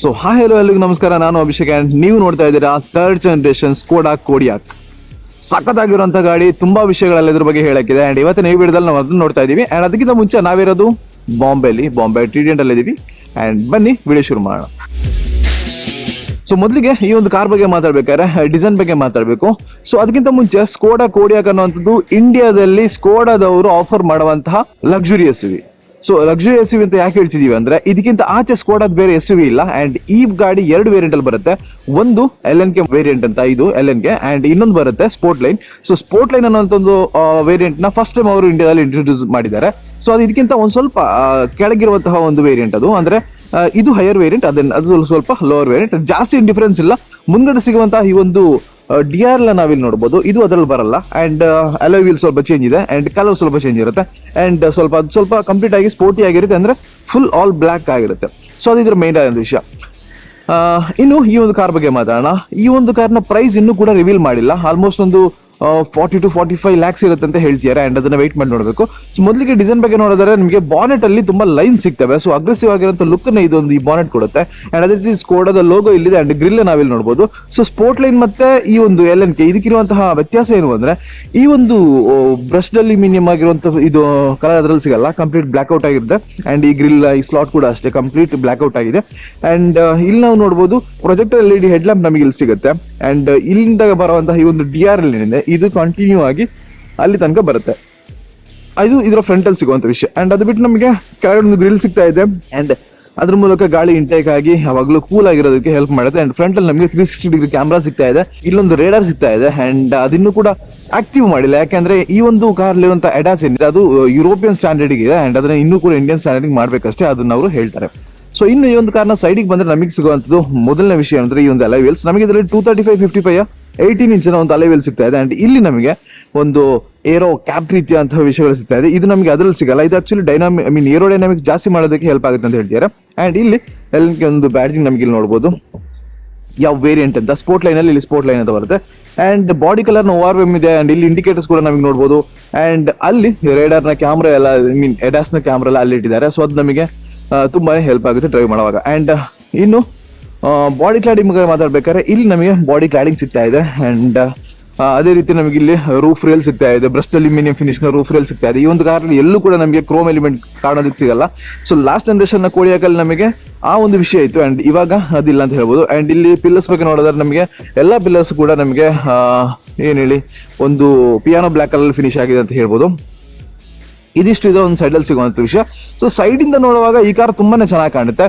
So ಹಾ ಹೇಳೋ ಎಲ್ಲಿಗೂ ನಮಸ್ಕಾರ. ನಾನು ಅಭಿಷೇಕ್ ಆ್ಯಂಡ್ ನೀವು ನೋಡ್ತಾ ಇದ್ದೀರಾ ಥರ್ಡ್ ಜನರೇಷನ್ ಸ್ಕೋಡಾ ಕೋಡಿಯಾಕ್ ಸಖತ್ತಾಗಿರುವಂಥ ಗಾಡಿ, ತುಂಬ ವಿಷಯಗಳಲ್ಲಿ ಇದ್ರ ಬಗ್ಗೆ ಹೇಳಕ್ಕಿದೆ. ಆ್ಯಂಡ್ ಇವತ್ತಿನ ಈ ವಿಡಿಯೋದಲ್ಲಿ ನಾವು ಅದನ್ನು ನೋಡ್ತಾ ಇದ್ದೀವಿ. ಆ್ಯಂಡ್ ಅದಕ್ಕಿಂತ ಮುಂಚೆ ನಾವಿರೋದು ಬಾಂಬೆಲಿ ಬಾಂಬೆ ಟ್ರೀಡಿಯಂಟ್ ಅಲ್ಲಿ ಇದ್ದೀವಿ ಅಂಡ್ ಬನ್ನಿ ವಿಡಿಯೋ ಶುರು ಮಾಡೋಣ. ಸೊ ಮೊದಲಿಗೆ ಈ ಒಂದು ಕಾರ್ ಬಗ್ಗೆ ಮಾತಾಡ್ಬೇಕಾದ್ರೆ ಡಿಸೈನ್ ಬಗ್ಗೆ ಮಾತಾಡಬೇಕು. ಸೊ ಅದಕ್ಕಿಂತ ಮುಂಚೆ ಸ್ಕೋಡಾ ಕೋಡಿಯಾಕ್ ಅನ್ನುವಂಥದ್ದು ಇಂಡಿಯಾದಲ್ಲಿ ಸ್ಕೋಡಾದವರು ಆಫರ್ ಮಾಡುವಂತಹ ಲಕ್ಸುರಿಯಸ್ ವಿ. ಸೊ ಲಕ್ಸುರಿ ಎಸ್ ಅಂತ ಯಾಕೆ ಹೇಳ್ತಿದೀವಿ ಅಂದ್ರೆ ಇದಕ್ಕಿಂತ ಆಚೆ ಸ್ಕೋಡಾದ ಬೇರೆ ಎಸ್ ಇಲ್ಲ ಅಂಡ್ ಈ ಗಾಡಿ ಎರಡು ವೇರಿಯಂಟ್ ಅಲ್ಲಿ ಬರುತ್ತೆ. ಒಂದು ಎಲ್ ಎನ್ ಕೆ ವೇರಿಯಂಟ್ ಅಂತ, ಇದು ಎಲ್ ಎನ್ ಕೆ ಅಂಡ್ ಇನ್ನೊಂದು ಬರುತ್ತೆ sport line so sport line ಅನ್ನೋ ಒಂದು ವೇರಿಯಂಟ್ನ ಫಸ್ಟ್ ಟೈಮ್ ಅವರು ಇಂಡಿಯಾದಲ್ಲಿ ಇಂಟ್ರೊಡ್ಯೂಸ್ ಮಾಡಿದ್ದಾರೆ. ಸೊ ಅದು ಇದಕ್ಕಿಂತ ಒಂದು ಸ್ವಲ್ಪ ಕೆಳಗಿರುವಂತಹ ಒಂದು ವೇರಿಯಂಟ್ ಅದು. ಅಂದ್ರೆ ಇದು ಹೈಯರ್ ವೇರಿಯಂಟ್ ಅದನ್ನ, ಅದು ಸ್ವಲ್ಪ- ಲೋವರ್ ವೇರಿಯಂಟ್ ಜಾಸ್ತಿ ಡಿಫರೆನ್ಸ್ ಇಲ್ಲ. ಮುಂದ್ಗಡೆ ಸಿಗುವಂತಹ ಈ ಒಂದು ಡಿ ಆರ್ ನಾವಿಲ್ಲಿ ನೋಡಬಹುದು ಇದು ಅದರಲ್ಲಿ ಬರಲ್ಲ. ಅಂಡ್ ಅಲೋ ವೀಲ್ ಸ್ವಲ್ಪ ಚೇಂಜ್ ಇದೆ. ಅಂಡ್ ಕಲರ್ ಸ್ವಲ್ಪ ಚೇಂಜ್ ಇರುತ್ತೆ. ಅಂಡ್ ಸ್ವಲ್ಪ ಅದು ಸ್ವಲ್ಪ ಕಂಪ್ಲೀಟ್ ಆಗಿ ಸ್ಪೋರ್ಟಿ ಆಗಿರುತ್ತೆ ಅಂದ್ರೆ ಫುಲ್ ಆಲ್ ಬ್ಲ್ಯಾಕ್ ಆಗಿರುತ್ತೆ. ಸೊ ಅದು ಇದ್ರ ಮೇನ್ ಆದ ವಿಷಯ. ಇನ್ನು ಈ ಒಂದು ಕಾರ್ ಬಗ್ಗೆ ಮಾತಾಡೋಣ. ಈ ಒಂದು ಕಾರ್ನ ಪ್ರೈಸ್ ಇನ್ನೂ ಕೂಡ ರಿವೀಲ್ ಮಾಡಿಲ್ಲ. ಆಲ್ಮೋಸ್ಟ್ ಒಂದು forty to forty five lakhs ಇರುತ್ತೆ ಅಂತ ಹೇಳ್ತಿದ್ದಾರೆ. ಅಂಡ್ ಅದನ್ನ ವೆಯ್ಟ್ ಮಾಡಿ ನೋಡಬೇಕು. ಸೊ ಮೊದಲಿಗೆ ಡಿಸೈನ್ ಬಗ್ಗೆ ನೋಡಿದ್ರೆ ನಿಮಗೆ ಬಾನೆಟ್ ಅಲ್ಲಿ ತುಂಬಾ ಲೈನ್ ಸಿಗ್ತವೆ. ಸೊ ಅಗ್ರೆಸಿವ್ ಆಗಿರೋಂಥ ಲುಕ್ನ ಇದೊಂದು ಈ ಬಾನೆಟ್ ಕೊಡುತ್ತೆ. ಅಂಡ್ ಅದೇ ರೀತಿ ಸ್ಕೋಡದ ಲೋಗೋ ಇಲ್ಲಿದೆ ಅಂಡ್ ಗ್ರಿಲ್ ನಾವಿಲ್ಲಿ ನೋಡಬಹುದು ಸೊ ಸ್ಪೋರ್ಟ್ ಲೈನ್ ಮತ್ತೆ ಈ ಒಂದು ಎಲ್ ಎನ್ ಕೆ ಇದಕ್ಕಿರುವಂತಹ ವ್ಯತ್ಯಾಸ ಏನು ಅಂದ್ರೆ, ಈ ಒಂದು ಬ್ರಷ್ ಅಲ್ಯೂಮಿನಿಯಂ ಆಗಿರುವಂಥ ಇದು ಕಲರ್ ಅದರಲ್ಲಿ ಸಿಗಲ್ಲ. ಕಂಪ್ಲೀಟ್ ಬ್ಲಾಕ್ ಔಟ್ ಆಗಿರುತ್ತೆ. ಅಂಡ್ ಈ ಗ್ರಿಲ್ ಈ ಸ್ಲಾಟ್ ಕೂಡ ಅಷ್ಟೇ ಕಂಪ್ಲೀಟ್ ಬ್ಲಾಕ್ ಔಟ್ ಆಗಿದೆ ಅಂಡ್ ಇಲ್ಲಿ ನಾವು ನೋಡಬಹುದು projector L D head lamp ನಮಗೆ ಇಲ್ಲಿ ಸಿಗುತ್ತೆ. ಅಂಡ್ ಇಲ್ಲಿಂದ ಬರುವಂತಹ ಈ ಒಂದು ಡಿ ಆರ್ ಎಲ್ ಏನಿದೆ, ಇದು ಕಂಟಿನ್ಯೂ ಆಗಿ ಅಲ್ಲಿ ತನಕ ಬರುತ್ತೆ. ಇದು ಇದರ ಫ್ರಂಟಲ್ಲಿ ಸಿಗುವಂಥ ವಿಷಯ. ಅಂಡ್ ಅದು ಬಿಟ್ಟು ನಮಗೆ ಕೆಳಗಡೆ ಒಂದು ಗ್ರಿಲ್ ಸಿಗ್ತಾ ಇದೆ. ಅಂಡ್ ಅದ್ರ ಮೂಲಕ ಗಾಳಿ ಇಂಟೇಕ್ ಆಗಿ ಯಾವಾಗಲೂ ಕೂಲ್ ಆಗಿರೋದಕ್ಕೆ ಹೆಲ್ಪ್ ಮಾಡುತ್ತೆ. ಅಂಡ್ ಫ್ರಂಟ್ ಅಲ್ಲಿ ನಮಗೆ ತ್ರೀ ಸಿಕ್ಸ್ಟಿ ಡಿಗ್ರಿ ಕ್ಯಾಮ್ರಾ ಸಿಗ್ತಾ ಇದೆ. ಇಲ್ಲೊಂದು ರೇಡರ್ ಸಿಗ್ತಾ ಇದೆ. ಅಂಡ್ ಅದನ್ನು ಕೂಡ ಆಕ್ಟಿವ್ ಮಾಡಿಲ್ಲ. ಯಾಕಂದ್ರೆ ಈ ಒಂದು ಕಾರ್ ಇರುವಂತ ಎಡಾಸ್ ಏನಿದೆ, ಅದು ಯುರೋಪಿಯನ್ ಸ್ಟ್ಯಾಂಡರ್ಡ್ ಇದೆ. ಅಂಡ್ ಅದನ್ನ ಇನ್ನೂ ಕೂಡ ಇಂಡಿಯನ್ ಸ್ಟ್ಯಾಂಡರ್ಡ್ ಮಾಡ್ಬೇಕಷ್ಟೇ ಅದನ್ನ ಅವರು ಹೇಳ್ತಾರೆ. ಸೊ ಇನ್ನು ಈ ಒಂದು ಕಾರ್ನ ಸೈಡಿಗೆ ಬಂದ್ರೆ ನಮಗೆ ಸಿಗುವಂತದ್ದು ಮೊದಲನೇ ವಿಷಯ ಅಂದ್ರೆ ಈ ಒಂದು ಅಲೈವೇಲ್ಸ್ ನಮಗೆ ಇದರಲ್ಲಿ two thirty five fifty five eighteen ಇಂಚಿನ ಒಂದು ಅಲೈವೇಲ್ ಸಿಗ್ತಾ ಇದೆ. ಅಂಡ್ ಇಲ್ಲಿ ನಮಗೆ ಒಂದು ಏರೋ ಕ್ಯಾಪ್ ರೀತಿಯಂತಹ ವಿಷಯಗಳು ಸಿಗ್ತಾ ಇದೆ. ಇದು ನಮಗೆ ಅದರಲ್ಲಿ ಸಿಗಲ್ಲ. ಇದು ಆಕ್ಚುಲಿ ಡೈನಾಮಿ ಐ ಮೀನ್ ಏರೋ ಡೈನಾಮಿಕ್ ಜಾಸ್ತಿ ಮಾಡೋದಕ್ಕೆ ಹೆಲ್ಪ್ ಆಗುತ್ತೆ ಅಂತ ಹೇಳ್ತಾರೆ ಅಂಡ್ ಇಲ್ಲಿ ಎಲ್ಲಿ ಒಂದು ಬ್ಯಾಡ್ಜಿಂಗ್ ನಮಗೆ ಇಲ್ಲಿ ನೋಡಬಹುದು ಯಾವ ವೇರಿಯಂಟ್ ಅಂತ. ಸ್ಪೋರ್ಟ್ ಲೈನ್ ಅಲ್ಲಿ ಇಲ್ಲಿ ಸ್ಪೋರ್ಟ್ ಲೈನ್ ಅಂತ ಬರುತ್ತೆ. ಅಂಡ್ ಬಾಡಿ ಕಲರ್ನ ಓವರ್ ವೆಮ್ ಇದೆ. ಅಂಡ್ ಇಲ್ಲಿ ಇಂಡಿಕೇಟರ್ಸ್ ಕೂಡ ನಮಗೆ ನೋಡಬಹುದು ಅಂಡ್ ಅಲ್ಲಿ ರೇಡರ್ನ ಕ್ಯಾಮ್ರಾ ಎಲ್ಲ ಐ ಮೀನ್ ಎಡಾಸ್ನ ಕ್ಯಾಮ್ರಾ ಎಲ್ಲ ಅಲ್ಲಿ ಇಟ್ಟಿದ್ದಾರೆ. ಸೊ ಅದು ನಮಗೆ ತುಂಬಾನೇ ಹೆಲ್ಪ್ ಆಗುತ್ತೆ ಡ್ರೈವ್ ಮಾಡುವಾಗ. ಅಂಡ್ ಇನ್ನು ಬಾಡಿ ಕ್ಲಾಡಿಂಗ್ ಬಗ್ಗೆ ಮಾತಾಡ್ಬೇಕಾದ್ರೆ ಇಲ್ಲಿ ನಮಗೆ ಬಾಡಿ ಕ್ಲಾಡಿಂಗ್ ಸಿಗ್ತಾ ಇದೆ. ಅಂಡ್ ಅದೇ ರೀತಿ ನಮಗೆ ಇಲ್ಲಿ ರೂಫ್ ರೇಲ್ ಸಿಗ್ತಾ ಇದೆ. ಬ್ರಸ್ಟ್ ಅಲ್ಯೂಮಿನಿಯಂ ಫಿನಿಶ್ನ ರೂಫ್ ರೇಲ್ ಸಿಗ್ತಾ ಇದೆ. ಈ ಒಂದು ಕಾರ್ ಎಲ್ಲೂ ಕೂಡ ನಮಗೆ ಕ್ರೋಮ್ ಎಲಿಮೆಂಟ್ ಕಾಣೋದಕ್ಕೆ ಸಿಗಲ್ಲ. ಸೊ ಲಾಸ್ಟ್ ಜನರೇಷನ್ನ ಕೋಡಿಯಾಕಲ್ಲಿ ನಮಗೆ ಆ ಒಂದು ವಿಷಯ ಇತ್ತು. ಅಂಡ್ ಇವಾಗ ಅದಿಲ್ಲ ಅಂತ ಹೇಳ್ಬೋದು. ಅಂಡ್ ಇಲ್ಲಿ ಪಿಲ್ಲರ್ಸ್ ಬಗ್ಗೆ ನೋಡಿದ್ರೆ ನಮಗೆ ಎಲ್ಲ ಪಿಲ್ಲರ್ಸ್ ಕೂಡ ನಮಗೆ ಏನ್ ಹೇಳಿ, ಒಂದು ಪಿಯಾನೋ ಬ್ಲಾಕ್ ಕಲರ್ ಫಿನಿಶ್ ಆಗಿದೆ ಅಂತ ಹೇಳ್ಬೋದು. ಇದಿಷ್ಟು ಇದೆ ಒಂದು ಸೈಡಲ್ಲಿ ಸಿಗುವಂತ ವಿಷಯ. ಸೊ ಸೈಡ್ ಇಂದ ನೋಡುವಾಗ ಈ ಕಾರ್ ತುಂಬಾನೇ ಚೆನ್ನಾಗಿ ಕಾಣುತ್ತೆ.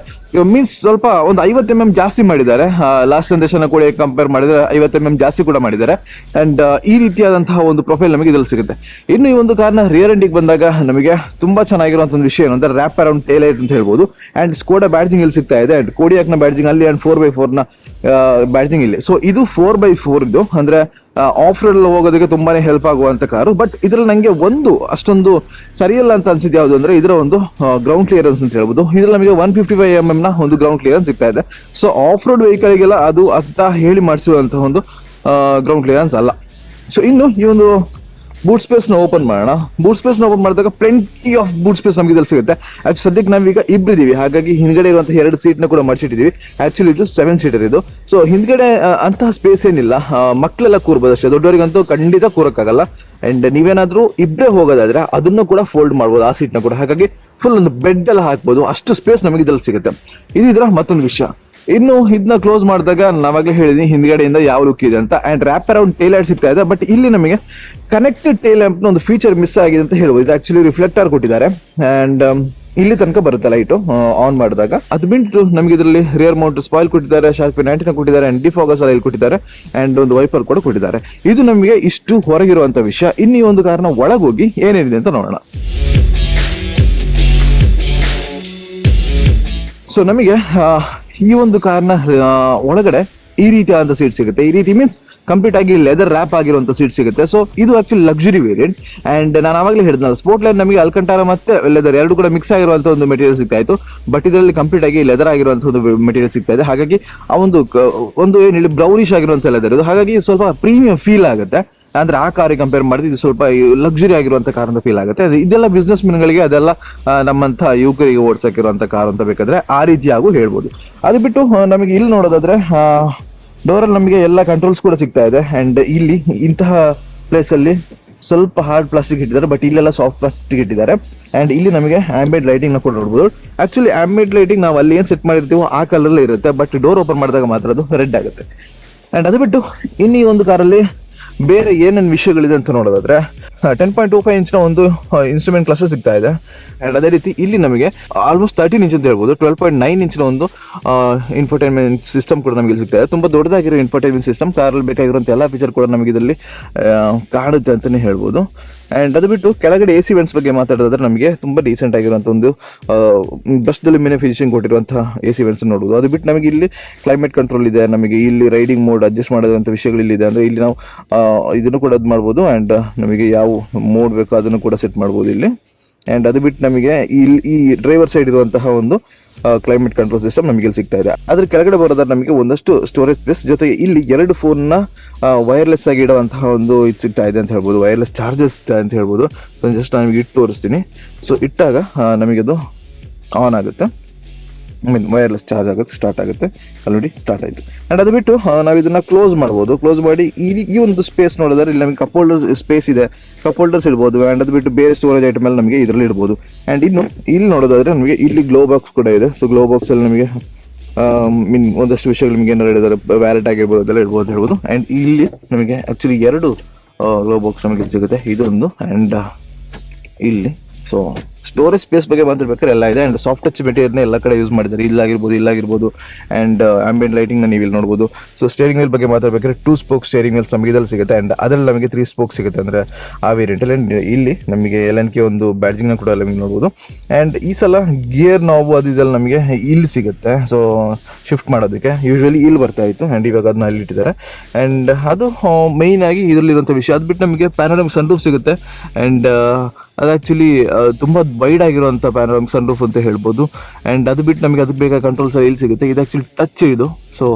ಮೀನ್ಸ್ ಸ್ವಲ್ಪ ಒಂದು ಐವತ್ತು ಎಂ ಎಂ ಜಾಸ್ತಿ ಮಾಡಿದ್ದಾರೆ. ಲಾಸ್ಟ್ ಜನರೇಷನ್ ಕೂಡ ಕಂಪೇರ್ ಮಾಡಿದರೆ ಐವತ್ತು ಎಂ ಎಂ ಜಾಸ್ತಿ ಕೂಡ ಮಾಡಿದ್ದಾರೆ. ಅಂಡ್ ಈ ರೀತಿಯಾದಂತಹ ಒಂದು ಪ್ರೊಫೈಲ್ ನಮಗೆ ಇದ್ರಲ್ಲಿ ಸಿಗುತ್ತೆ. ಇನ್ನು ಈ ಒಂದು ಕಾರ್ನ ರಿಯರ್ ಎಂಡಿಗೆ ಬಂದಾಗ ನಮಗೆ ತುಂಬಾ ಚೆನ್ನಾಗಿರುವಂತ ಒಂದು ವಿಷಯ ಏನಂದ್ರೆ ರ್ಯಾಪ್ ಅರೌಂಡ್ ಟೇಲೈಟ್ ಅಂತ ಹೇಳ್ಬೋದು. ಅಂಡ್ ಸ್ಕೋಡ ಬ್ಯಾಡ್ಜಿಂಗ್ ಇಲ್ಲಿ ಸಿಗ್ತಾ ಇದೆ. ಅಂಡ್ ಕೋಡಿಯಾಕ್ನ ಬ್ಯಾಡ್ಜಿಂಗ್ ಅಲ್ಲಿ ಅಂಡ್ ಫೋರ್ ಬೈ ಫೋರ್ನ ಬ್ಯಾಡ್ಜಿಂಗ್ ಇಲ್ಲಿ. ಸೊ ಇದು ಫೋರ್ ಬೈ ಫೋರ್ ಇದು. ಅಂದ್ರೆ ಆಫ್ ರೋಡ್ ಹೋಗೋದಕ್ಕೆ ತುಂಬಾನೇ ಹೆಲ್ಪ್ ಆಗುವಂತ ಕಾರು. ಬಟ್ ಇದ್ರಲ್ಲಿ ನಂಗೆ ಒಂದು, ಅಷ್ಟೊಂದು ಸರಿಯಲ್ಲ ಅಂತ ಅನ್ಸಿದ್ದು ಯಾವುದು ಅಂದ್ರೆ ಇದರ ಒಂದು ಗ್ರೌಂಡ್ ಕ್ಲಿಯರೆನ್ಸ್ ಅಂತ ಹೇಳ್ಬೋದು. ಇದ್ರಲ್ಲಿ ನಮಗೆ one fifty five M M ನ ಒಂದು ಗ್ರೌಂಡ್ ಕ್ಲಿಯರೆನ್ಸ್ ಸಿಗ್ತಾ ಇದೆ. ಸೊ ಆಫ್ ರೋಡ್ ವೆಹಿಕಲ್ಗೆಲ್ಲ ಅದು ಅಂತ ಹೇಳಿ ಮಾಡಿಸುವಂತಹ ಒಂದು ಗ್ರೌಂಡ್ ಕ್ಲಿಯರೆನ್ಸ್ ಅಲ್ಲ. ಸೊ ಇನ್ನು ಈ ಒಂದು ಬೂಟ್ ಸ್ಪೇಸ್ನ ಓಪನ್ ಮಾಡೋಣ. ಬೂಟ್ ಸ್ಪೇಸ್ನ ಓಪನ್ ಮಾಡಿದಾಗ ಪ್ಲೆಂಟಿ ಆಫ್ ಬೂಟ್ ಸ್ಪೇಸ್ ನಮಗೆ ಇದ್ರಲ್ಲಿ ಸಿಗುತ್ತೆ. ಆಕ್ಚುಲಿ ಸದ್ಯಕ್ಕೆ ನಾವೀಗ ಇಬ್ರಿದೀವಿ. ಹಾಗಾಗಿ ಹಿಂದ್ಗಡೆ ಇರುವಂತಹ ಎರಡು ಸೀಟ್ನ ಕೂಡ ಮಡಿಸಿಟ್ಟಿದೀವಿ ಆಕ್ಚುಲಿ ಇದು ಸೆವೆನ್ ಸೀಟರ್ ಇದು. ಸೊ ಹಿಂದ್ಗಡೆ ಅಂತಹ ಸ್ಪೇಸ್ ಏನಿಲ್ಲ. ಮಕ್ಕಳೆಲ್ಲ ಕೂರ್ಬೋದು ಅಷ್ಟೇ. ದೊಡ್ಡವರಿಗಂತೂ ಖಂಡಿತ ಕೂರಕ್ಕಾಗಲ್ಲ. ಅಂಡ್ ನೀವೇನಾದ್ರೂ ಇಬ್ಬರೇ ಹೋಗೋದಾದ್ರೆ ಅದನ್ನು ಕೂಡ ಫೋಲ್ಡ್ ಮಾಡ್ಬೋದು ಆ ಸೀಟ್ನ ಕೂಡ. ಹಾಗಾಗಿ ಫುಲ್ ಒಂದು ಬೆಡ್ ಎಲ್ಲ ಹಾಕ್ಬೋದು. ಅಷ್ಟು ಸ್ಪೇಸ್ ನಮಗೆ ಇದ್ರಲ್ಲಿ ಸಿಗುತ್ತೆ. ಇದು ಇದರ ಮತ್ತೊಂದು ವಿಷಯ. ಇನ್ನು ಇದನ್ನ ಕ್ಲೋಸ್ ಮಾಡಿದಾಗ ನಾವಾಗಲೇ ಹೇಳಿದೀನಿ ಹಿಂದ್ಗಡೆಯಿಂದ ಯಾವ ಲುಕ್ ಇದೆ ಅಂತ. ಅಂಡ್ ರ್ಯಾಪ್ ಅರೌಂಡ್ ಟೇಲರ್ ಸಿಗ್ತಾ ಇದೆ ಬಟ್ ಇಲ್ಲಿ ನಮಗೆ ಕನೆಕ್ಟೆಡ್ ಟೇಲ್ ಲ್ಯಾಂಪ್ ಒಂದು ಫೀಚರ್ ಮಿಸ್ ಆಗಿದೆ ಅಂತ ಹೇಳ್ಬೋದು. ಇದು ಆಕ್ಚುಲಿ ರಿಫ್ಲೆಕ್ಟರ್ ಕೊಟ್ಟಿದ್ದಾರೆ. ಅಂಡ್ ಇಲ್ಲಿ ತನಕ ಬರುತ್ತೆ ಲೈಟ್ ಆನ್ ಮಾಡಿದಾಗ. ಅದು ಬಿಟ್ಟು ನಮಗೆ ಇದರಲ್ಲಿ ರಿಯರ್ ಮೌಂಟ್ ಸ್ಪಾಯ್ಲ್ ಕೊಟ್ಟಿದ್ದಾರೆ ಶಾರ್ಪಿ ನೈಂಟಿನ ಕೊಟ್ಟಿದ್ದಾರೆ ಅಂಡ್ ಡಿಫೋಗಸ್ ಅಲ್ಲಿ ಕೊಟ್ಟಿದ್ದಾರೆ ಅಂಡ್ ಒಂದು ವೈಪರ್ ಕೂಡ ಕೊಟ್ಟಿದ್ದಾರೆ. ಇದು ನಮಗೆ ಇಷ್ಟು ಹೊರಗಿರುವಂತ ವಿಷಯ. ಇನ್ನೀ ಒಂದು ಕಾರಣ ಒಳಗೋಗಿ ಏನೇನಿದೆ ಅಂತ ನೋಡೋಣ. ಸೊ ನಮಗೆ ಆ, ಈ ಒಂದು ಕಾರ್ನ ಒಳಗಡೆ ಈ ರೀತಿಯಾದಂಥ ಸೀಟ್ ಸಿಗುತ್ತೆ. ಈ ರೀತಿ ಮೀನ್ಸ್ ಕಂಪ್ಲೀಟ್ ಆಗಿ ಲೆದರ್ ರ್ಯಾಪ್ ಆಗಿರುವಂತ ಸೀಟ್ ಸಿಗುತ್ತೆ. ಸೊ ಇದು ಆಕ್ಚುಲಿ ಲಕ್ಸುರಿ ವೇರಿಯಂಟ್ ಅಂಡ್ ನಾನು ಆವಾಗಲೇ ಹೇಳಿದ್ನಲ್ಲ ಸ್ಪೋರ್ಟ್ ಲೈನ್ ನಮಗೆ ಅಲ್ಕಂಟಾರ ಮತ್ತೆ ಲೆದರ್ ಎರಡು ಕೂಡ ಮಿಕ್ಸ್ ಆಗಿರುವಂತ ಒಂದು ಮೆಟೀರಿಯಲ್ ಸಿಗ್ತಾ ಇತ್ತು. ಬಟ್ ಇದರಲ್ಲಿ ಕಂಪ್ಲೀಟ್ ಆಗಿ ಲೆದರ್ ಆಗಿರುವಂತ ಒಂದು ಮೆಟೀರಿಯಲ್ ಸಿಗ್ತಾ ಇದೆ. ಹಾಗಾಗಿ, ಆ ಒಂದು ಒಂದು ಏನು ಹೇಳಿ ಬ್ರೌನಿಶ್ ಆಗಿರುವಂತ ಲೆದರ್ ಇದು ಹಾಗಾಗಿ ಸ್ವಲ್ಪ ಪ್ರೀಮಿಯಂ ಫೀಲ್ ಆಗುತ್ತೆ. ಅಂದ್ರೆ ಆ ಕಾರಿಗೆ ಕಂಪೇರ್ ಮಾಡಿದ್ರೆ ಇದು ಸ್ವಲ್ಪ ಲಕ್ಸುರಿ ಆಗಿರುವಂತ ಕಾರ್ ಅಂತ ಫೀಲ್ ಆಗುತ್ತೆ. ಇದೆಲ್ಲ ಬಿಸ್ನೆಸ್ ಗಳಿಗೆ ಅದೆಲ್ಲ ನಮ್ಮಂತ ಯುವಕರಿಗೆ ಓಡಿಸಕ್ಕಿರುವಂತ ಕಾರ್ ಅಂತ ಬೇಕಾದ್ರೆ ಆ ರೀತಿಯಾಗೂ ಹೇಳ್ಬೋದು. ಅದು ಬಿಟ್ಟು ನಮಗೆ ಇಲ್ಲಿ ನೋಡೋದಾದ್ರೆ ಡೋರಲ್ಲಿ ನಮಗೆ ಎಲ್ಲ ಕಂಟ್ರೋಲ್ಸ್ ಕೂಡ ಸಿಗ್ತಾ ಇದೆ. ಅಂಡ್ ಇಲ್ಲಿ ಇಂತಹ ಪ್ಲೇಸ್ ಅಲ್ಲಿ ಸ್ವಲ್ಪ ಹಾರ್ಡ್ ಪ್ಲಾಸ್ಟಿಕ್ ಇಟ್ಟಿದ್ದಾರೆ ಬಟ್ ಇಲ್ಲೆಲ್ಲ ಸಾಫ್ಟ್ ಪ್ಲಾಸ್ಟಿಕ್ ಇಟ್ಟಿದ್ದಾರೆ. ಅಂಡ್ ಇಲ್ಲಿ ನಮಗೆ ಆಂಬೇಡ್ ಲೈಟಿಂಗ್ನ ಕೂಡ ನೋಡಬಹುದು ಆಕ್ಚುಲಿ ಆಂಬೇಡ್ ಲೈಟಿಂಗ್ ನಾವು ಅಲ್ಲಿ ಏನು ಸೆಟ್ ಮಾಡಿರ್ತೀವೋ ಆ ಕಲರ್ ಇರುತ್ತೆ ಬಟ್ ಡೋರ್ ಓಪನ್ ಮಾಡಿದಾಗ ಮಾತ್ರ ಅದು ರೆಡ್ ಆಗುತ್ತೆ. ಅಂಡ್ ಅದು ಬಿಟ್ಟು, ಇನ್ನು ಈ ಒಂದು ಕಾರಲ್ಲಿ ಬೇರೆ ಏನೇನು ವಿಷಯಗಳಿದೆ ಅಂತ ನೋಡೋದಾದ್ರೆ ಟೆನ್ ಪಾಯಿಂಟ್ ಟೂ ಫೈವ್ ಇಂಚ್ನ ಒಂದು ಇನ್ಸ್ಟ್ರೂಮೆಂಟ್ ಕ್ಲಾಸಸ್ ಸಿಗ್ತಾ ಇದೆ. ಅಂಡ್ ಅದೇ ರೀತಿ ಇಲ್ಲಿ ನಮಗೆ ಆಲ್ಮೋಸ್ಟ್ ತರ್ಟೀನ್ ಇಂಚ್ ಅಂತ ಹೇಳ್ಬೋದು. ಟ್ವೆಲ್ ಪಾಯಿಂಟ್ ನೈನ್ ಇಂಚಿನ ಒಂದು ಇನ್ಫರ್ಟೈನ್ಮೆಂಟ್ ಸಿಸ್ಟಮ್ ಕೂಡ ನಮಗೆ ಇಲ್ಲಿ ಸಿಗ್ತಾ ಇದೆ. ತುಂಬಾ ದೊಡ್ಡದಾಗಿರೋ ಇನ್ಫರ್ಟೈನ್ಮೆಂಟ್ ಸಿಸ್ಟಮ್ ಕಾರಲ್ಲಿ ಬೇಕಾಗಿರುವಂಥ ಎಲ್ಲ ಫೀಚರ್ ಕೂಡ ನಮಗೆ ಇದರಲ್ಲಿ ಕಾಣುತ್ತೆ ಅಂತಲೇ ಹೇಳ್ಬೋದು. ಅಂಡ್ ಅದು ಬಿಟ್ಟು ಕೆಳಗಡೆ ಎ ಸಿ ವೆಂಟ್ಸ್ ಬಗ್ಗೆ ಮಾತಾಡೋದಾದ್ರೆ ನಮಗೆ ತುಂಬಾ ಡೀಸೆಂಟ್ ಆಗಿರುವಂಥ ಒಂದು ಬಸ್ದಲ್ಲಿ ಮೇಲೆ ಫಿನಿಶಿಂಗ್ ಕೊಟ್ಟಿರುವಂಥ ಎ ಸಿ ವೆಂಟ್ಸ್ ನೋಡ್ಬೋದು. ಅದು ಬಿಟ್ಟು ನಮಗೆ ಇಲ್ಲಿ ಕ್ಲೈಮೇಟ್ ಕಂಟ್ರೋಲ್ ಇದೆ, ನಮಗೆ ಇಲ್ಲಿ ರೈಡಿಂಗ್ ಮೋಡ್ ಅಡ್ಜಸ್ಟ್ ಮಾಡೋದಂಥ ವಿಷಯಗಳಿಲ್ಲಿದೆ. ಅಂದರೆ ಇಲ್ಲಿ ನಾವು ಇದನ್ನು ಕೂಡ ಅದು ಮಾಡ್ಬೋದು. ಅಂಡ್ ನಮಗೆ ಯಾವ ಮೋಡ್ ಬೇಕೋ ಅದನ್ನು ಕೂಡ ಸೆಟ್ ಮಾಡ್ಬೋದು ಇಲ್ಲಿ. ಆ್ಯಂಡ್ ಅದು ಬಿಟ್ಟು ನಮಗೆ ಇಲ್ಲಿ ಈ ಡ್ರೈವರ್ ಸೈಡ್ ಇರುವಂತಹ ಒಂದು ಕ್ಲೈಮೇಟ್ ಕಂಟ್ರೋಲ್ ಸಿಸ್ಟಮ್ ನಮಗೆ ಇಲ್ಲಿ ಸಿಗ್ತಾ ಇದೆ. ಅದ್ರ ಕೆಳಗಡೆ ಬರೋದಾದ್ರೆ ನಮಗೆ ಒಂದಷ್ಟು ಸ್ಟೋರೇಜ್ ಸ್ಪೇಸ್ ಜೊತೆಗೆ ಇಲ್ಲಿ ಎರಡು ಫೋನ್ನ ವೈರ್ಲೆಸ್ ಆಗಿ ಇಡುವಂತಹ ಒಂದು ಇದು ಸಿಗ್ತಾ ಇದೆ ಅಂತ ಹೇಳ್ಬೋದು. ವೈರ್ಲೆಸ್ ಚಾರ್ಜಸ್ ಅಂತ ಹೇಳ್ಬೋದು. ಜಸ್ಟ್ ನಾನು ಇಟ್ಟು ತೋರಿಸ್ತೀನಿ. ಸೊ ಇಟ್ಟಾಗ ನಮಗೆ ಅದು ಆನ್ ಆಗುತ್ತೆ. ಐ ಮೀನ್ ವೈರ್ಲೆಸ್ ಚಾರ್ಜ್ ಆಗುತ್ತೆ ಸ್ಟಾರ್ಟ್ ಆಗುತ್ತೆ. ಆಲ್ರೆಡಿ ಸ್ಟಾರ್ಟ್ ಆಯಿತು. ಆ್ಯಂಡ್ ಅದು ಬಿಟ್ಟು ನಾವು ಇದನ್ನು ಕ್ಲೋಸ್ ಮಾಡ್ಬೋದು. ಕ್ಲೋಸ್ ಮಾಡಿ, ಈ ಈ ಒಂದು ಸ್ಪೇಸ್ ನೋಡಿದ್ರೆ ಇಲ್ಲಿ ನಮಗೆ ಕಪ್ ಹೋಲ್ಡರ್ಸ್ ಸ್ಪೇಸ್ ಇದೆ. ಕಪ್ ಹೋಲ್ಡರ್ಸ್ ಇಡ್ಬೋದು. ಆ್ಯಂಡ್ ಅದು ಬಿಟ್ಟು ಬೇರೆ ಸ್ಟೋರೇಜ್ ಐಟಮ್ ಎಲ್ಲ ನಮಗೆ ಇದರಲ್ಲಿ ಇಡ್ಬೋದು. ಆ್ಯಂಡ್ ಇನ್ನು, ಇಲ್ಲಿ ನೋಡೋದಾದ್ರೆ ನಮಗೆ ಇಲ್ಲಿ ಗ್ಲೋ ಬಾಕ್ಸ್ ಕೂಡ ಇದೆ. ಸೊ ಗ್ಲೋ ಬಾಕ್ಸಲ್ಲಿ ನಮಗೆ ಮೀನ್, ಒಂದಷ್ಟು ವಿಷಯಗಳು ನಿಮಗೆ ಏನಾರು ಹೇಳಿದ್ದಾರೆ ವ್ಯಾಲೆಟ್ ಆಗಿರ್ಬೋದು, ಅದೆಲ್ಲ ಇಡ್ಬೋದು ಹೇಳ್ಬೋದು. ಆ್ಯಂಡ್ ಇಲ್ಲಿ ನಮಗೆ ಆ್ಯಕ್ಚುಲಿ ಎರಡು ಗ್ಲೋ ಬಾಕ್ಸ್ ನಮಗೆ ಸಿಗುತ್ತೆ. ಇದೊಂದು ಆ್ಯಂಡ್ ಇಲ್ಲಿ. ಸೊ ಸ್ಟೋರೇಜ್ ಸ್ಪೇಸ್ ಬಗ್ಗೆ ಮಾತಾಡ್ಬೇಕಾದ್ರೆ ಎಲ್ಲ ಇದೆ. ಅಂಡ್ ಸಾಫ್ಟ್ ಟಚ್ ಮೆಟೀರಿಯಲ್ನ ಎಲ್ಲ ಕಡೆ ಯೂಸ್ ಮಾಡಿದ್ದಾರೆ. ಇಲ್ಲಾಗಿರ್ಬೋದು ಇಲ್ಲಾಗಿರ್ಬೋದು. ಆ್ಯಂಡ್ ಆಂಬಿಯಂಟ್ ಲೈಟಿಂಗ್ನ ನೀವು ಇಲ್ಲಿ ನೋಡ್ಬೋದು. ಸೊ ಸ್ಟೇರಿಂಗ್ ವೀಲ್ ಬಗ್ಗೆ ಮಾತಾಡ್ಬೇಕಾದ್ರೆ ಟೂ ಸ್ಪೋಕ್ ಸ್ಟೇರಿಂಗ್ ವೀಲ್ಸ್ ನಮಗೆ ಸಿಗುತ್ತೆ. ಆ್ಯಂಡ್ ಅದರಲ್ಲಿ ನಮಗೆ ತ್ರೀ ಸ್ಪೋಕ್ ಸಿಗುತ್ತೆ. ಅಂದರೆ ಆ ವೇರಿಯಂಟಲ್ಲಿ ಆ್ಯಂಡ್ ಇಲ್ಲಿ ನಮಗೆ ಎಲ್ ಎನ್ ಕೆ ಒಂದು ಬ್ಯಾಡ್ಜಿಂಗ್ನ ಕೂಡ ನಮಗೆ ನೋಡ್ಬೋದು. ಆ್ಯಂಡ್ ಈ ಸಲ ಗಿಯರ್ ನಾವು ಅದು ಇದೆಲ್ಲ ನಮಗೆ ಇಲ್ಲಿ ಸಿಗುತ್ತೆ. ಸೊ ಶಿಫ್ಟ್ ಮಾಡೋದಕ್ಕೆ. ಯೂಶ್ವಲಿ ಇಲ್ಲಿ ಬರ್ತಾ ಇತ್ತು. ಆ್ಯಂಡ್ ಇವಾಗ ಅದನ್ನ ಅಲ್ಲಿ ಇಟ್ಟಿದ್ದಾರೆ. ಆ್ಯಂಡ್ ಅದು ಮೈನ್ ಆಗಿ ಇದರಲ್ಲಿರುವಂಥ ವಿಷಯ. ಅದು ಬಿಟ್ಟು ನಮಗೆ ಪ್ಯಾನೋರಮಿಕ್ ಸನ್ರೂಫ್ ಸಿಗುತ್ತೆ. ಅಂಡ್ ಅದು ಆ್ಯಕ್ಚುಲಿ ತುಂಬ ವೈಡ್ ಆಗಿರುವಂಥ ಸನ್ ರೂಫ್ ಅಂತ ಹೇಳ್ಬೋದು. ಆ್ಯಂಡ್ ಅದು ಬಿಟ್ಟು ನಮಗೆ ಅದಕ್ಕೆ ಬೇಕಾದ ಕಂಟ್ರೋಲ್ಸ್ ಇಲ್ಲಿ ಸಿಗುತ್ತೆ. ಇದು ಆ್ಯಕ್ಚುಲಿ ಟಚ್ ಇದು. ಸೊ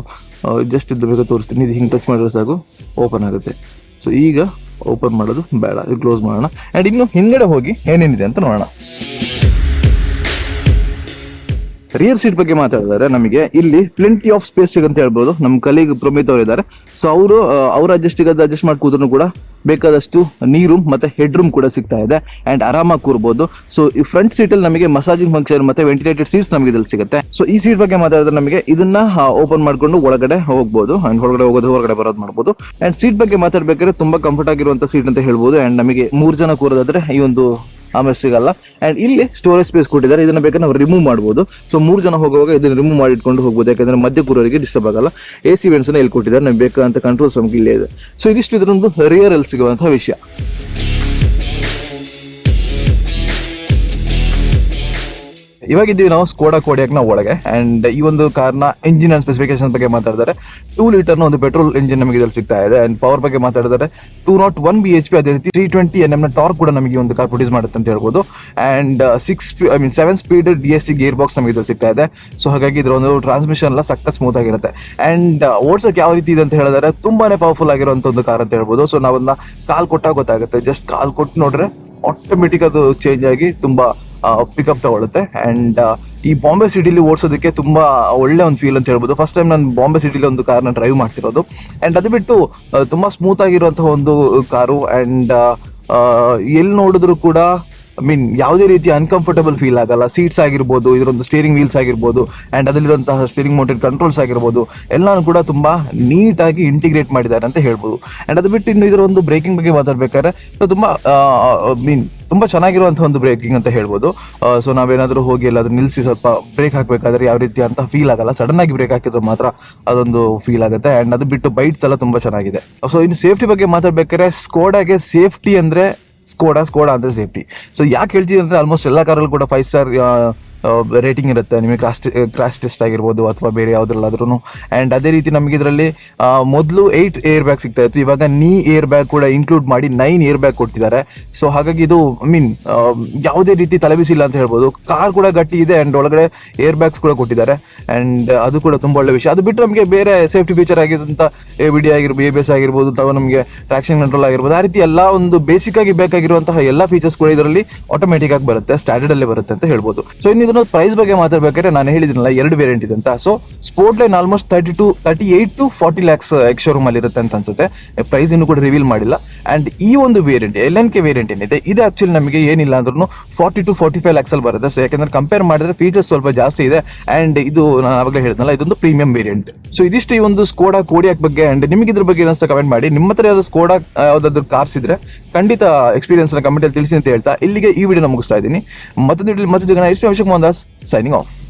ಜಸ್ಟ್ ಇದು ಬೇಗ ತೋರಿಸ್ತೀನಿ. ಇದು ಹಿಂಗೆ ಟಚ್ ಮಾಡಿದ್ರೆ ಸಾಕು ಓಪನ್ ಆಗುತ್ತೆ. ಸೊ ಈಗ ಓಪನ್ ಮಾಡೋದು ಬೇಡ. ಇದು ಕ್ಲೋಸ್ ಮಾಡೋಣ. ಆ್ಯಂಡ್ ಇನ್ನು ಹಿಂದ್ಗಡೆ ಹೋಗಿ ಏನೇನಿದೆ ಅಂತ ನೋಡೋಣ. ರಿಯರ್ ಸೀಟ್ ಬಗ್ಗೆ ಮಾತಾಡಿದ್ರೆ ನಮಗೆ ಇಲ್ಲಿ ಪ್ಲೆಂಟಿ ಆಫ್ ಸ್ಪೇಸ್ ಅಂತ ಹೇಳ್ಬೋದು. ನಮ್ಮ ಕಲೀಗ್ ಪ್ರಮಿತ್ ಅವರು ಇದ್ದಾರೆ ಸೊ ಅವರು ಅವ್ರ ಅಡ್ಜಸ್ಟ್ ಅಡ್ಜಸ್ಟ್ ಮಾಡಿ ಕೂತ್ರು ಕೂಡ ಬೇಕಾದಷ್ಟು ನೀರು ಮತ್ತೆ ಹೆಡ್ ರೂಮ್ ಕೂಡ ಸಿಗ್ತಾ ಇದೆ ಅಂಡ್ ಆರಾಮಾಗಿ ಕೂರ್ಬೋದು. ಸೊ ಈ ಫ್ರಂಟ್ ಸೀಟ್ ಅಲ್ಲಿ ನಮಗೆ ಮಸಾಜಿಂಗ್ ಫಂಕ್ಷನ್ ಮತ್ತೆ ವೆಂಟಿಲೇಟೆಡ್ ಸೀಟ್ಸ್ ನಮಗೆ ಇದ್ರಲ್ಲಿ ಸಿಗುತ್ತೆ. ಸೊ ಈ ಸೀಟ್ ಬಗ್ಗೆ ಮಾತಾಡಿದ್ರೆ ನಮಗೆ ಇದನ್ನ ಓಪನ್ ಮಾಡ್ಕೊಂಡು ಒಳಗಡೆ ಹೋಗ್ಬೋದು. ಅಂಡ್ ಹೊರಗಡೆ ಹೋಗೋದು, ಹೊರಗಡೆ ಬರೋದು ಮಾಡ್ಬೋದು. ಅಂಡ್ ಸೀಟ್ ಬಗ್ಗೆ ಮಾತಾಡ್ಬೇಕಾದ್ರೆ ತುಂಬಾ ಕಂಫರ್ಟ್ ಆಗಿರುವಂತ ಸೀಟ್ ಅಂತ ಹೇಳ್ಬೋದು. ಅಂಡ್ ನಮಗೆ ಮೂರ್ ಜನ ಕೂರೋದಾದ್ರೆ ಈ ಒಂದು ಆಮೇಲೆ ಸಿಗಲ್ಲ. ಅಂಡ್ ಇಲ್ಲಿ ಸ್ಟೋರೇಜ್ ಸ್ಪೇಸ್ ಕೊಟ್ಟಿದ್ದಾರೆ. ಇದನ್ನ ಬೇಕಾದ್ರೆ ನಾವು ರಿಮೂವ್ ಮಾಡ್ಬೋದು. ಸೊ ಮೂರು ಜನ ಹೋಗುವಾಗ ಇದನ್ನ ರಿಮೂವ್ ಮಾಡಿ ಇಟ್ಕೊಂಡು ಹೋಗ್ಬೋದು. ಯಾಕಂದ್ರೆ ಮಧ್ಯ ಕೂರೋರಿಗೆ ಡಿಸ್ಟರ್ಬ್ ಆಗಲ್ಲ ಎ ಸಿ ವೆಂಟ್ಸನ್ನು ಇಲ್ಲಿ ಕೊಟ್ಟಿದ್ದಾರೆ. ನಮ್ಗೆ ಬೇಕಾದಂಥ ಕಂಟ್ರೋಲ್ಸ್ ನಮಗೆ ಇಲ್ಲೇ ಇದೆ. ಸೊ ಇದಿಷ್ಟು ಇದರೊಂದು ರಿಯರ್ ಅಲ್ಲಿ ಸಿಗುವಂತಹ ವಿಷಯ. ಇವಾಗ ಇದ್ದೀವಿ ನಾವು ಸ್ಕೋಡಾ ಕೋಡಿಯಾಕ್ನ ಒಳಗೆ ಅಂಡ್ ಈ ಒಂದು ಕಾರ್ನ ಇಂಜಿನ್ ಅಂಡ್ ಸ್ಪೆಸಿಫಿಕೇಶನ್ ಬಗ್ಗೆ ಮಾತಾಡಿದರೆ ಟೂ ಲೀಟರ್ನ ಒಂದು ಪೆಟ್ರೋಲ್ ಇಂಜಿನ್ ನಮಗೆ ಇದರಲ್ಲಿ ಸಿಗ್ತಾ ಇದೆ ಅಂಡ್ ಪವರ್ ಬಗ್ಗೆ ಮಾತಾಡಿದರೆ two nought one B H P ಅದೇ ರೀತಿ ತ್ರೀ ಟ್ವೆಂಟಿ ಎನ್ ಎಮ್ನ ಟಾರ್ಕ್ ಕೂಡ ನಮಗೆ ಒಂದು ಕಾರ್ ಪ್ರೊಡ್ಯೂಸ್ ಮಾಡುತ್ತೆ ಅಂತ ಹೇಳ್ಬೋದು. And six I mean seven speed D S C gearbox ನಮಗೆ ಇದ್ರಲ್ಲಿ ಸಿಗ್ತಾ ಇದೆ. ಸೊ ಹಾಗಾಗಿ ಇದರ ಒಂದು ಟ್ರಾನ್ಸ್ಮಿಷನ್ ಎಲ್ಲ ಸಕ್ಕ ಸ್ಮೂತ್ ಆಗಿರುತ್ತೆ. ಅಂಡ್ ಓಡ್ಸೋಕೆ ಯಾವ ರೀತಿ ಇದೆ ಅಂತ ಹೇಳಿದ್ರೆ, ತುಂಬಾನೇ ಪವರ್ಫುಲ್ ಆಗಿರುವಂಥ ಒಂದು ಕಾರ್ ಅಂತ ಹೇಳ್ಬೋದು. ಸೊ ನಾವನ್ನ ಕಾಲ್ ಕೊಟ್ಟಾಗ ಗೊತ್ತಾಗುತ್ತೆ. ಜಸ್ಟ್ ಕಾಲ್ ಕೊಟ್ಟು ನೋಡ್ರೆ ಆಟೋಮೆಟಿಕ್ ಅದು ಚೇಂಜ್ ಆಗಿ ತುಂಬಾ ಪಿಕಪ್ ತಗೊಳುತ್ತೆ. ಅಂಡ್ ಈ ಬಾಂಬೆ ಸಿಟಿಲಿ ಓಡಿಸೋದಕ್ಕೆ ತುಂಬ ಒಳ್ಳೆ ಒಂದು ಫೀಲ್ ಅಂತ ಹೇಳ್ಬೋದು. ಫಸ್ಟ್ ಟೈಮ್ ನಾನು ಬಾಂಬೆ ಸಿಟಿಲಿ ಒಂದು ಕಾರ್ನ ಡ್ರೈವ್ ಮಾಡ್ತಿರೋದು. ಆ್ಯಂಡ್ ಅದು ಬಿಟ್ಟು ತುಂಬ ತುಂಬಾ ಸ್ಮೂತ್ ಆಗಿರುವಂತಹ ಒಂದು ಕಾರು. ಆ್ಯಂಡ್ ಎಲ್ಲಿ ನೋಡಿದ್ರು ಕೂಡ ಐ ಮೀನ್ ಯಾವುದೇ ರೀತಿ ಅನ್ಕಂಫರ್ಟಬಲ್ ಫೀಲ್ ಆಗಲ್ಲ. ಸೀಟ್ಸ್ ಆಗಿರ್ಬೋದು, ಇದರೊಂದು ಸ್ಟೇರಿಂಗ್ ವೀಲ್ಸ್ ಆಗಿರ್ಬೋದು ಆ್ಯಂಡ್ ಅದರಲ್ಲಿರುವಂತಹ ಸ್ಟೇರಿಂಗ್ ಮೌಂಟೆಡ್ ಕಂಟ್ರೋಲ್ಸ್ ಆಗಿರ್ಬೋದು, ಎಲ್ಲನೂ ಕೂಡ ತುಂಬ ನೀಟಾಗಿ ಇಂಟಿಗ್ರೇಟ್ ಮಾಡಿದ್ದಾರೆ ಅಂತ ಹೇಳ್ಬೋದು. ಆ್ಯಂಡ್ ಅದು ಬಿಟ್ಟು ಇನ್ನು ಇದರ ಒಂದು ಬ್ರೇಕಿಂಗ್ ಬಗ್ಗೆ ಮಾತಾಡಬೇಕಾದ್ರೆ ತುಂಬ ತುಂಬಾ ಮೀನ್ ತುಂಬ ಚೆನ್ನಾಗಿರುವಂಥ ಒಂದು ಬ್ರೇಕಿಂಗ್ ಅಂತ ಹೇಳ್ಬೋದು. ಸೊ ನಾವೇನಾದರೂ ಹೋಗಿ ಎಲ್ಲಾದರೂ ನಿಲ್ಲಿಸಿ ಸ್ವಲ್ಪ ಬ್ರೇಕ್ ಹಾಕಬೇಕಾದ್ರೆ ಯಾವ ರೀತಿ ಅಂತ ಫೀಲ್ ಆಗಲ್ಲ. ಸಡನ್ ಆಗಿ ಬ್ರೇಕ್ ಹಾಕಿದ್ರೆ ಮಾತ್ರ ಅದೊಂದು ಫೀಲ್ ಆಗುತ್ತೆ. ಆ್ಯಂಡ್ ಅದು ಬಿಟ್ಟು ಬೈಟ್ಸ್ ಎಲ್ಲ ತುಂಬ ಚೆನ್ನಾಗಿದೆ. ಸೊ ಇನ್ನು ಸೇಫ್ಟಿ ಬಗ್ಗೆ ಮಾತಾಡಬೇಕಾದ್ರೆ ಸ್ಕೋಡಾಗೆ ಸೇಫ್ಟಿ ಅಂದ್ರೆ ಸ್ಕೋಡಾ ಸ್ಕೋಡಾ ಅಂದ್ರೆ ಸೇಫ್ಟಿ ಸೊ ಯಾಕೆ ಹೇಳ್ತೀವಿ ಅಂದ್ರೆ ಆಲ್ಮೋಸ್ಟ್ ಎಲ್ಲ ಕಾರಲ್ಲಿ ಕೂಡ ಫೈವ್ ಸ್ಟಾರ್ ರೇಟಿಂಗ್ ಇರುತ್ತೆ. ನಿಮಗೆ ಕ್ರಾಸ್ ಕ್ರಾಶ್ ಟೆಸ್ಟ್ ಆಗಿರ್ಬೋದು ಅಥವಾ ಬೇರೆ ಯಾವ್ದ್ರಲ್ಲಾದ್ರೂ ಆ್ಯಂಡ್ ಅದೇ ರೀತಿ ನಮಗೆ ಇದರಲ್ಲಿ ಮೊದಲು ಏಯ್ಟ್ ಏರ್ ಬ್ಯಾಗ್ ಸಿಗ್ತಾ ಇತ್ತು. ಇವಾಗ ನೀ ಏರ್ ಬ್ಯಾಗ್ ಕೂಡ ಇನ್ಕ್ಲೂಡ್ ಮಾಡಿ ನೈನ್ ಏರ್ ಬ್ಯಾಗ್ ಕೊಟ್ಟಿದ್ದಾರೆ. ಸೊ ಹಾಗಾಗಿ ಇದು ಐ ಮೀನ್ ಯಾವುದೇ ರೀತಿ ತಲೆಬಿಸಿಲ್ಲ ಅಂತ ಹೇಳ್ಬೋದು. ಕಾರ್ ಕೂಡ ಗಟ್ಟಿ ಇದೆ ಆ್ಯಂಡ್ ಒಳಗಡೆ ಏರ್ ಬ್ಯಾಗ್ಸ್ ಕೂಡ ಕೊಟ್ಟಿದ್ದಾರೆ. ಆ್ಯಂಡ್ ಅದು ಕೂಡ ತುಂಬ ಒಳ್ಳೆ ವಿಷಯ. ಅದು ಬಿಟ್ಟು ನಮಗೆ ಬೇರೆ ಸೇಫ್ಟಿ ಫೀಚರ್ ಆಗಿದ್ದಂಥ ಎ ಬಿ ಡಿ ಆಗಿರ್ಬೋದು ಎ ಬಿ ಎಸ್ ಆಗಿರ್ಬೋದು, ಅಥವಾ ನಮಗೆ ಟ್ರಾಕ್ಷನ್ ಕಂಟ್ರೋಲ್ ಆಗಿರ್ಬೋದು, ಆ ರೀತಿ ಎಲ್ಲ ಒಂದು ಬೇಸಿಕ್ ಆಗಿ ಬೇಕಾಗಿರುವಂತಹ ಎಲ್ಲ ಫೀಚರ್ಸ್ ಕೂಡ ಇದರಲ್ಲಿ ಆಟೋಮೆಟಿಕ್ ಆಗಿ ಬರುತ್ತೆ ಸ್ಟ್ಯಾಂಡರ್ಡ್ ಅಲ್ಲೇ ಬರುತ್ತೆ ಅಂತ ಹೇಳ್ಬೋದು. ಸೊ ಇನ್ನು ಇದನ್ನ ಪ್ರೈಸ್ ಬಗ್ಗೆ ಮಾತಾಡ್ಬೇಕಾದ್ರೆ ನಾನು ಹೇಳಿದ್ನಲ್ಲ ಎರಡು ವೇರಿಯಂಟ್ ಇದೆ ಅಂತ. So sport line almost thirty two thirty eight two forty lakhs ex showroom ಅಲ್ಲಿ ಇರುತ್ತೆ ಅಂತ ಅನ್ಸುತ್ತೆ. ಪ್ರೈಸ್ ಇನ್ನು ಕೂಡ ರಿವೀಲ್ ಮಾಡಿಲ್ಲ. ಅಂಡ್ ಈ ಒಂದು variant L N K variant ಏನಿದೆ, ಇದು ಆಕ್ಚುಲಿ ನಮಗೆ ಏನಿಲ್ಲ ಅಂದ್ರೂ forty two forty five lakhs ಅಲ್ಲಿ ಬರುತ್ತೆ. ಸೊ ಯಾಕಂದ್ರೆ ಕಂಪೇರ್ ಮಾಡಿದ್ರೆ ಫೀಚರ್ಸ್ ಸ್ವಲ್ಪ ಜಾಸ್ತಿ ಇದೆ. ಅಂಡ್ ಇದು ನಾನು ಆವಾಗಲೇ ಹೇಳಿದ್ನಲ್ಲ, ಇದೊಂದು ಪ್ರೀಮಿಯಂ ವೇರಿಯಂಟ್ ಸೊ ಇದಿಷ್ಟು ಈ ಒಂದು ಸ್ಕೋಡಾ ಕೋಡಿಯಾಕ್ ಬಗ್ಗೆ ಅಂಡ್ ನಿಮಗೆ ಇದ್ರ ಬಗ್ಗೆ ಏನಿಸ್ತಾ ಕಮೆಂಟ್ ಮಾಡಿ. ನಿಮ್ಮ ಹತ್ರ ಯಾವ್ದು ಸ್ಕೋಡಾ ಯಾವ್ದಾದ್ರು ಕಾರ್ಸ್ ಇದ್ರೆ ಖಂಡಿತ ಎಕ್ಸ್ಪೀರಿಯನ್ಸ್ನ ಕಮೆಂಟ್ ಅಲ್ಲಿ ತಿಳಿಸಿ ಅಂತ ಹೇಳ್ತಾ ಇಲ್ಲಿಗೆ ಈ ವಿಡಿಯೋ ಮುಗಿಸ್ತಾ ಇದ್ದೀನಿ. ಮತ್ತೊಂದು ಮತ್ತೆ ಸಿಗೋಣ. ಎಷ್ಟು ಅಭಿಷೇಕ್ Ondas signing off.